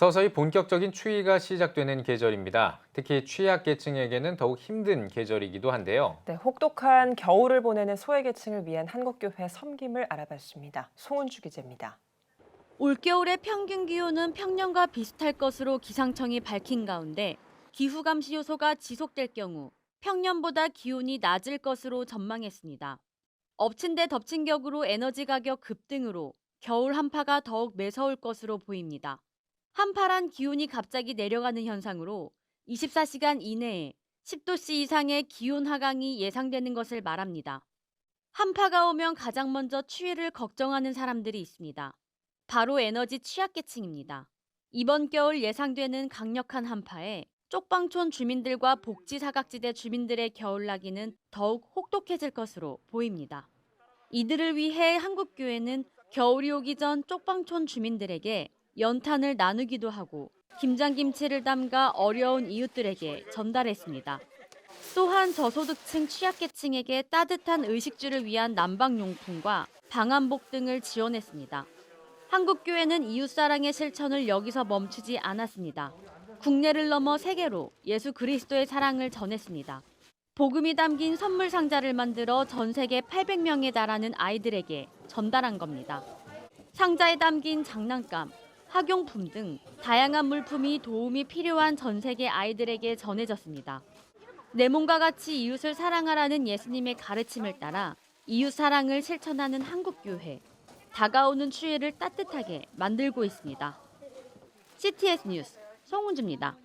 서서히 본격적인 추위가 시작되는 계절입니다. 특히 취약계층에게는 더욱 힘든 계절이기도 한데요. 네, 혹독한 겨울을 보내는 소외계층을 위한 한국교회 섬김을 알아봤습니다. 송은주 기자입니다. 올겨울의 평균 기온은 평년과 비슷할 것으로 기상청이 밝힌 가운데 기후 감시 요소가 지속될 경우 평년보다 기온이 낮을 것으로 전망했습니다. 엎친 데 덮친 격으로 에너지 가격 급등으로 겨울 한파가 더욱 매서울 것으로 보입니다. 한파란 기온이 갑자기 내려가는 현상으로 24시간 이내에 10도씨 이상의 기온 하강이 예상되는 것을 말합니다. 한파가 오면 가장 먼저 추위를 걱정하는 사람들이 있습니다. 바로 에너지 취약계층입니다. 이번 겨울 예상되는 강력한 한파에 쪽방촌 주민들과 복지 사각지대 주민들의 겨울나기는 더욱 혹독해질 것으로 보입니다. 이들을 위해 한국교회는 겨울이 오기 전 쪽방촌 주민들에게 연탄을 나누기도 하고 김장김치를 담가 어려운 이웃들에게 전달했습니다. 또한 저소득층 취약계층에게 따뜻한 의식주를 위한 난방용품과 방한복 등을 지원했습니다. 한국교회는 이웃사랑의 실천을 여기서 멈추지 않았습니다. 국내를 넘어 세계로 예수 그리스도의 사랑을 전했습니다. 복음이 담긴 선물 상자를 만들어 전 세계 800명에 달하는 아이들에게 전달한 겁니다. 상자에 담긴 장난감, 학용품 등 다양한 물품이 도움이 필요한 전 세계 아이들에게 전해졌습니다. 내 몸과 같이 이웃을 사랑하라는 예수님의 가르침을 따라 이웃 사랑을 실천하는 한국 교회. 다가오는 추위를 따뜻하게 만들고 있습니다. CTS 뉴스 송은주입니다.